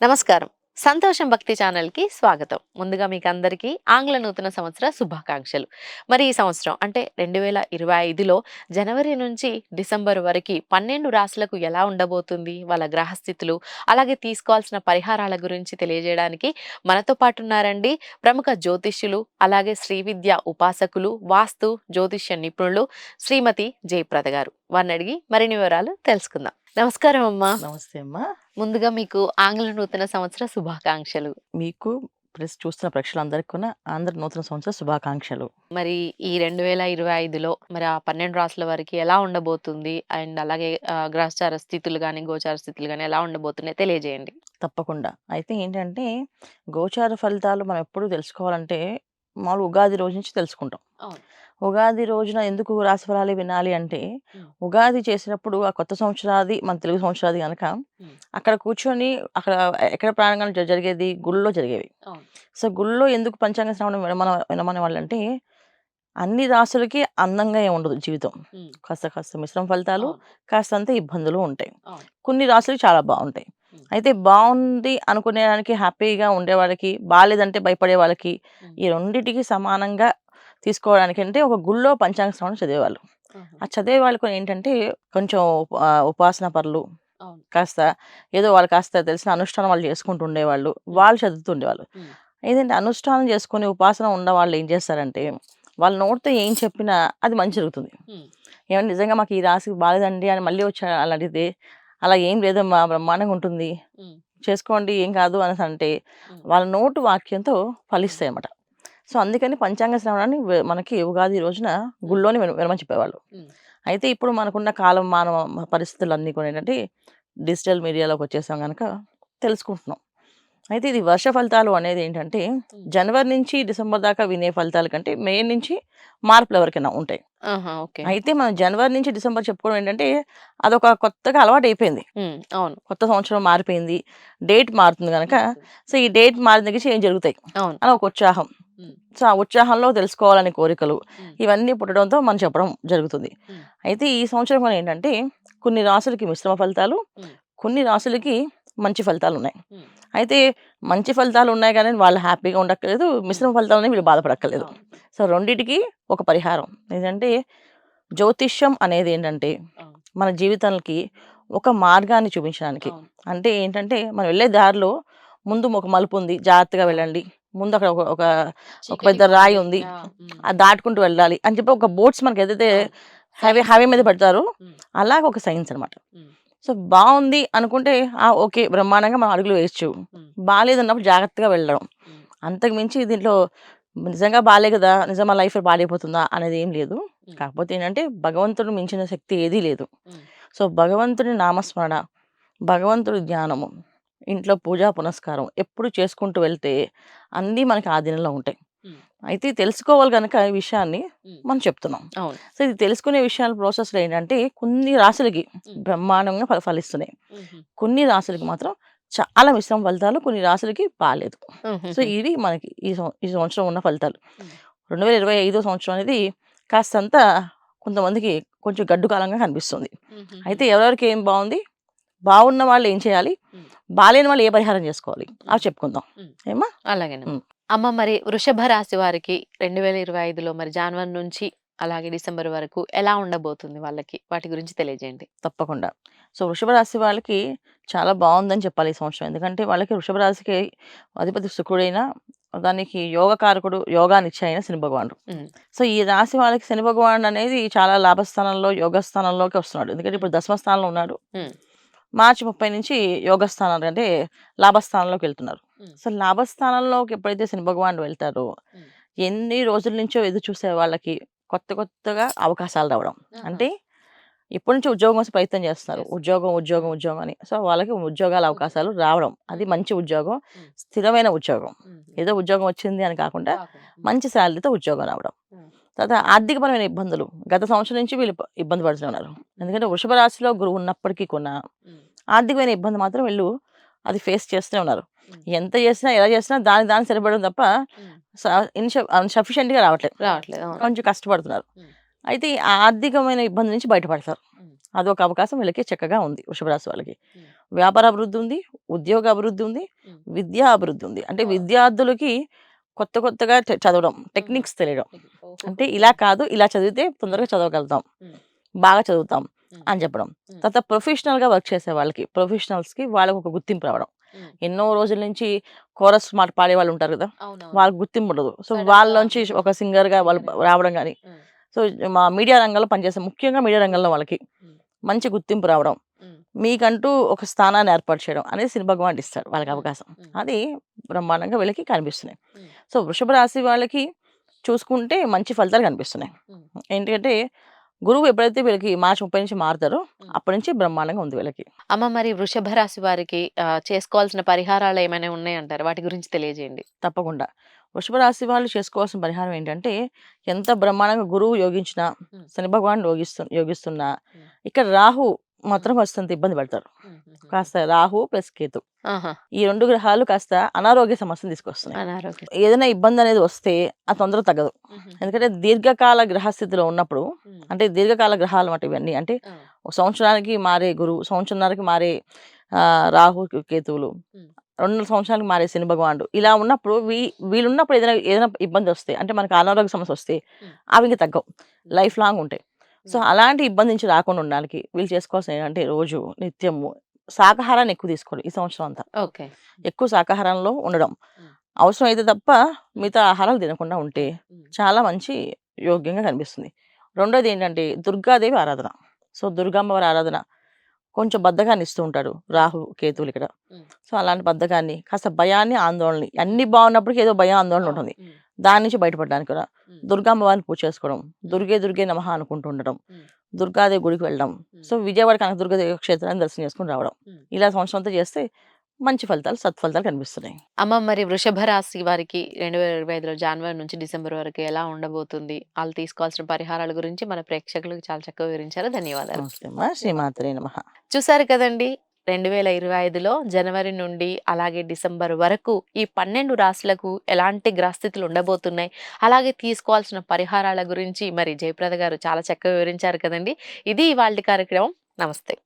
నమస్కారం. సంతోషం భక్తి ఛానల్కి స్వాగతం. ముందుగా మీకు అందరికీ ఆంగ్ల నూతన సంవత్సర శుభాకాంక్షలు. మరి ఈ సంవత్సరం అంటే రెండు వేల ఇరవై ఐదులో జనవరి నుంచి డిసెంబర్ వరకు పన్నెండు రాశులకు ఎలా ఉండబోతుంది వాళ్ళ గ్రహస్థితులు అలాగే తీసుకోవాల్సిన పరిహారాల గురించి తెలియజేయడానికి మనతో పాటు ఉన్నారండి ప్రముఖ జ్యోతిష్యులు అలాగే శ్రీ విద్య ఉపాసకులు వాస్తు జ్యోతిష్య నిపుణులు శ్రీమతి జయప్రద గారు. వారిని అడిగి మరిన్ని వివరాలు తెలుసుకుందాం. నమస్కారం అమ్మా. నమస్తే అమ్మా. ముందుగా మీకు ఆంగ్ల నూతన సంవత్సర శుభాకాంక్షలు. మీకు ప్రెస్ చూస్తున్న ప్రేక్షకులందరికీ కూడా ఆంధ్ర నూతన సంవత్సర శుభాకాంక్షలు. మరి ఈ రెండు వేల ఇరవై ఐదులో మరి ఆ పన్నెండు రాసుల వరకు ఎలా ఉండబోతుంది? అండ్ అలాగే గ్రహచార స్థితులు కానీ గోచార స్థితులు కానీ ఎలా ఉండబోతున్నాయి తెలియజేయండి. తప్పకుండా. అయితే ఏంటంటే గోచార ఫలితాలు మనం ఎప్పుడు తెలుసుకోవాలంటే మామూలు ఉగాది రోజు నుంచి తెలుసుకుంటాం. ఉగాది రోజున ఎందుకు రాశి ఫలాలు వినాలి అంటే. ఉగాది చేసినప్పుడు ఆ కొత్త సంవత్సరాది మన తెలుగు సంవత్సరాది కనుక. అక్కడ కూర్చొని అక్కడ ఎక్కడ ప్రాణంగా జరిగేది గుళ్ళో జరిగేవి. సో గుళ్ళో ఎందుకు పంచాంగ శ్రవణం వినమన వినమనే వాళ్ళంటే అన్ని రాసులకి అందంగా ఉండదు జీవితం. కాస్త కాస్త మిశ్రమ ఫలితాలు. కాస్తంత ఇబ్బందులు ఉంటాయి. కొన్ని రాసులు చాలా బాగుంటాయి. అయితే బాగుంది అనుకునేదానికి హ్యాపీగా ఉండే వాళ్ళకి బాగాలేదంటే భయపడే వాళ్ళకి. ఈ రెండిటికి సమానంగా తీసుకోవడానికి అంటే ఒక గుళ్ళో పంచాంగ శ్రవణం చదివేవాళ్ళు. ఆ చదివే వాళ్ళు ఏంటంటే కొంచెం ఉపాసన పరులు అవును. కాస్త ఏదో వాళ్ళు కాస్త తెలిసిన అనుష్ఠానం వాళ్ళు చేసుకుంటూ ఉండేవాళ్ళు వాళ్ళు చదువుతుండేవాళ్ళు. ఏదంటే అనుష్ఠానం చేసుకుని ఉపాసన ఉన్న వాళ్ళు ఏం చేస్తారంటే వాళ్ళ నోటితో ఏం చెప్పినా అది మంచి జరుగుతుంది. ఏమన్నా నిజంగా మాకు ఈ రాశి బాలేదండి అని మళ్ళీ వచ్చి అలా అడిగితే అలా ఏం లేదమ్మా బ్రహ్మాండంగా ఉంటుంది. చేసుకోండి ఏం కాదు అని అంటే. వాళ్ళ నోటు వాక్యంతో ఫలిస్తాయి అన్నమాట సో అందుకని పంచాంగ శ్రవణాన్ని మనకి ఉగాది రోజున గుళ్ళోని విన- వినమని చెప్పేవాళ్ళు. అయితే ఇప్పుడు మనకున్న కాలం మానవ పరిస్థితులు అన్నీ కూడా ఏంటంటే డిజిటల్ మీడియాలోకి వచ్చేసాం కనుక తెలుసుకుంటున్నాం. అయితే ఇది వర్ష ఫలితాలు అనేది ఏంటంటే జనవరి నుంచి డిసెంబర్ దాకా వినే ఫలితాల కంటే మే నుంచి మార్పులు ఎవరికైనా ఉంటాయి. అయితే మనం జనవరి నుంచి డిసెంబర్ చెప్పుకోవడం ఏంటంటే అదొక కొత్తగా అలవాటు అయిపోయింది. అవును. కొత్త సంవత్సరం మారిపోయింది డేట్ మారుతుంది కనుక సో ఈ డేట్ మారిన దగ్గర ఏం జరుగుతాయి? అవును. అని ఒక ఉత్సాహం. సో ఉత్సాహంలో తెలుసుకోవాలనే కోరికలు. ఇవన్నీ పుట్టడంతో మనం చెప్పడం జరుగుతుంది. అయితే ఈ సంవత్సరం కూడా ఏంటంటే కొన్ని రాసులకి మిశ్రమ ఫలితాలు. కొన్ని రాసులకి మంచి ఫలితాలు ఉన్నాయి. అయితే మంచి ఫలితాలు ఉన్నాయి కానీ వాళ్ళు హ్యాపీగా ఉండక్కర్లేదు మిశ్రమ ఫలితాలు ఉన్నాయి వీళ్ళు బాధపడక్కర్లేదు. సో రెండిటికి ఒక పరిహారం ఏంటంటే జ్యోతిష్యం అనేది ఏంటంటే. మన జీవితానికి ఒక మార్గాన్ని చూపించడానికి. అంటే ఏంటంటే మనం వెళ్ళే దారిలో ముందు ఒక మలుపు ఉంది జాగ్రత్తగా వెళ్ళండి ముందు అక్కడ ఒక ఒక పెద్ద రాయి ఉంది. అది దాటుకుంటూ వెళ్ళాలి అని చెప్పి ఒక బోట్స్ మనకి ఏదైతే. హైవే హైవే మీద. పెడతారో. అలాగ ఒక సైన్స్ అనమాట. సో బాగుంది అనుకుంటే ఆ ఓకే బ్రహ్మాండంగా మనం అడుగులు వేయచ్చు. బాగాలేదన్నప్పుడు జాగ్రత్తగా వెళ్ళడం. అంతకు మించి దీంట్లో నిజంగా బాగాలే కదా నిజంగా లైఫ్ బాగాలేకపోతుందా అనేది ఏం లేదు. కాకపోతే ఏంటంటే భగవంతుడు మించిన శక్తి ఏదీ లేదు. సో భగవంతుడి నామస్మరణ భగవంతుడి ధ్యానము ఇంట్లో పూజా పునస్కారం ఎప్పుడు చేసుకుంటూ వెళ్తే అన్నీ మనకి ఆధీనంలో ఉంటాయి. అయితే తెలుసుకోవాలి కనుక ఈ విషయాన్ని. మనం చెప్తున్నాం సో ఇది తెలుసుకునే విషయాల ప్రాసెస్లో ఏంటంటే కొన్ని రాశులకి. బ్రహ్మాండంగా ఫల- ఫలిస్తున్నాయి. కొన్ని రాశులకి మాత్రం చాలా మిశ్రమ ఫలితాలు కొన్ని రాశులకి బాగాలేదు. సో ఇది మనకి ఈ ఈ సంవత్సరం ఉన్న ఫలితాలు. రెండు వేల ఇరవై ఐదో సంవత్సరం అనేది కాస్తంత కొంతమందికి కొంచెం గడ్డు కాలంగా కనిపిస్తుంది. అయితే ఎవరెవరికి ఏం బాగుంది బాగున్న వాళ్ళు ఏం చేయాలి? ఉమ్. బాగాలేని వాళ్ళు ఏ పరిహారం చేసుకోవాలి? అవి చెప్పుకుందాం. ఏమా అలాగే. అమ్మ మరి వృషభ రాశి వారికి రెండు వేల ఇరవై ఐదులో మరి జనవరి నుంచి అలాగే డిసెంబర్ వరకు ఎలా ఉండబోతుంది వాళ్ళకి? వాటి గురించి తెలియజేయండి. తప్పకుండా. సో వృషభ రాశి వాళ్ళకి చాలా బాగుందని చెప్పాలి ఈ సంవత్సరం. ఎందుకంటే వాళ్ళకి వృషభ రాశికి అధిపతి శుక్రుడైన దానికి యోగకారకుడు యోగానిచ్చి అయిన శని భగవానుడు. సో ఈ రాశి వాళ్ళకి శని భగవానుడు అనేది చాలా లాభస్థానంలో యోగ స్థానంలోకి వస్తున్నాడు. ఎందుకంటే ఇప్పుడు దశమ స్థానంలో ఉన్నాడు. మార్చి ముప్పై నుంచి యోగ స్థానాలు అంటే లాభస్థానంలోకి వెళ్తున్నారు. సో లాభస్థానంలోకి ఎప్పుడైతే శని భగవానుడు వెళ్తారో. ఎన్ని రోజుల నుంచో ఎదురు చూసే వాళ్ళకి కొత్త కొత్తగా అవకాశాలు రావడం. అంటే ఇప్పటి నుంచి ఉద్యోగం కోసం ప్రయత్నం చేస్తున్నారు. ఉద్యోగం ఉద్యోగం ఉద్యోగం అని సో వాళ్ళకి ఉద్యోగాల అవకాశాలు రావడం అది మంచి ఉద్యోగం. స్థిరమైన ఉద్యోగం. ఏదో ఉద్యోగం వచ్చింది అని కాకుండా. మంచి శాలరీతో ఉద్యోగం రావడం. తర్వాత ఆర్థికపరమైన ఇబ్బందులు గత సంవత్సరం నుంచి వీళ్ళు ఇబ్బంది పడుతున్నారు ఎందుకంటే వృషభ రాశిలో గురువు ఉన్నప్పటికీ కూడా. ఆర్థికమైన ఇబ్బంది మాత్రం వీళ్ళు అది ఫేస్ చేస్తూనే ఉన్నారు. ఎంత చేసినా ఎలా చేసినా దానికి దానికి సరిపడడం తప్ప. సఫిషియెంట్గా రావట్లేదు రావట్లేదు. కొంచెం కష్టపడుతున్నారు. అయితే ఈ ఆర్థికమైన ఇబ్బంది నుంచి బయటపడతారు ఉమ్. అదొక అవకాశం వీళ్ళకి చక్కగా ఉంది వృషభ రాశి వాళ్ళకి. వ్యాపార అభివృద్ధి ఉంది ఉద్యోగ అభివృద్ధి ఉంది. విద్యా అభివృద్ధి ఉంది అంటే. విద్యార్థులకి కొత్త కొత్తగా చదవడం టెక్నిక్స్ తెలియడం అంటే ఇలా కాదు ఇలా చదివితే తొందరగా చదవగలుగుతాం. బాగా చదువుతాం. అని చెప్పడం. తర్వాత ప్రొఫెషనల్గా వర్క్ చేసే వాళ్ళకి ప్రొఫెషనల్స్కి వాళ్ళకి ఒక గుర్తింపు రావడం. ఎన్నో రోజుల నుంచి కోరస్ మాట పాడే వాళ్ళు ఉంటారు కదా. వాళ్ళకి గుర్తింపు ఉండదు సో వాళ్ళ నుంచి. ఒక సింగర్గా వాళ్ళు. రావడం కానీ. సో మా మీడియా రంగంలో పనిచేసే ముఖ్యంగా మీడియా రంగంలో వాళ్ళకి. మంచి గుర్తింపు రావడం. మీకంటూ ఒక స్థానాన్ని ఏర్పాటు చేయడం అనేది సిని భగవాన్ ఇస్తాడు వాళ్ళకి. అవకాశం. అది బ్రహ్మాండంగా వీళ్ళకి కనిపిస్తున్నాయి. సో వృషభ రాశి వాళ్ళకి చూసుకుంటే మంచి ఫలితాలు కనిపిస్తున్నాయి. ఏంటంటే గురువు ఎప్పుడైతే వీళ్ళకి మార్చి ముప్పై నుంచి మారుతారో. అప్పటి నుంచి బ్రహ్మాండంగా ఉంది వీళ్ళకి అమ్మ మరి వృషభ రాశి వారికి ఆ, చేసుకోవాల్సిన పరిహారాలు ఏమైనా ఉన్నాయంటారు వాటి గురించి తెలియజేయండి తప్పకుండా వృషభ రాశి వాళ్ళు చేసుకోవాల్సిన పరిహారం ఏంటంటే ఎంత బ్రహ్మాండంగా గురువు యోగించినా. శని భగవాన్ యోగిస్తు యోగిస్తున్నా. ఇక్కడ రాహు మాత్రం కాస్తంత ఇబ్బంది పడతారు. కాస్త రాహు ప్లస్ కేతు. ఈ రెండు గ్రహాలు కాస్త అనారోగ్య సమస్యలు తీసుకొస్తున్నాయి ఏదైనా ఇబ్బంది అనేది వస్తే ఆ తొందర తగ్గదు. ఎందుకంటే దీర్ఘకాల గ్రహస్థితిలో ఉన్నప్పుడు. అంటే దీర్ఘకాల గ్రహాలు అన్నమాట ఇవన్నీ అంటే సంవత్సరానికి మారే గురువు సంవత్సరానికి మారే రాహు కేతువులు. రెండు సంవత్సరాలకు మారే శని భగవానుడు ఇలా ఉన్నప్పుడు వీ వీళ్ళు ఉన్నప్పుడు ఏదైనా ఏదైనా ఇబ్బంది వస్తే అంటే మనకు అనారోగ్య సమస్య వస్తే. అవి ఇంకా తగ్గవు లైఫ్ లాంగ్ ఉంటాయి సో. అలాంటి ఇబ్బంది నుంచి రాకుండా ఉండడానికి వీళ్ళు చేసుకోవాల్సిన ఏంటంటే రోజు నిత్యము శాకాహారాన్ని ఎక్కువ తీసుకోవాలి ఈ సంవత్సరం అంతా ఓకే ఎక్కువ శాకాహారంలో ఉండడం. అవసరం అయితే తప్ప మిగతా ఆహారాలు తినకుండా ఉంటే. చాలా మంచి యోగ్యంగా కనిపిస్తుంది రెండోది ఏంటంటే దుర్గాదేవి ఆరాధన సో దుర్గామ్మవారి ఆరాధన కొంచెం బద్ధకాన్ని ఇస్తూ ఉంటాడు రాహు కేతువులు ఇక్కడ. సో అలాంటి బద్ధకాన్ని కాస్త భయాన్ని ఆందోళనని అన్ని బాగున్నప్పటికీ ఏదో భయం ఆందోళన ఉంటుంది. దాని నుంచి బయటపడడానికి కూడా. ఉమ్. దుర్గామ్మవారిని పూజ చేసుకోవడం దుర్గే దుర్గే నమః అనుకుంటూ ఉండడం. దుర్గాదేవి గుడికి వెళ్ళడం. సో విజయవాడ కనక దుర్గాదేవి క్షేత్రాన్ని దర్శనం చేసుకుని రావడం. ఇలా సంవత్సరం అంతా చేస్తే మంచి ఫలితాలు సత్ఫలితాలు కనిపిస్తున్నాయి. అమ్మ మరి వృషభ రాశి వారికి రెండు వేల ఇరవై ఐదులో జనవరి నుంచి డిసెంబర్ వరకు ఎలా ఉండబోతుంది? వాళ్ళు తీసుకోవాల్సిన పరిహారాల గురించి మన ప్రేక్షకులకు చాలా చక్కగా వివరించారు. ధన్యవాదాలు. శ్రీమాతరే నమః. చూసారు కదండి రెండు వేల ఇరవై ఐదులో జనవరి నుండి అలాగే డిసెంబర్ వరకు ఈ పన్నెండు రాశులకు ఎలాంటి గ్రహస్థితులు ఉండబోతున్నాయి? అలాగే తీసుకోవాల్సిన పరిహారాల గురించి మరి జయప్రద గారు చాలా చక్కగా వివరించారు కదండి. ఇది ఇవాళ కార్యక్రమం. నమస్తే.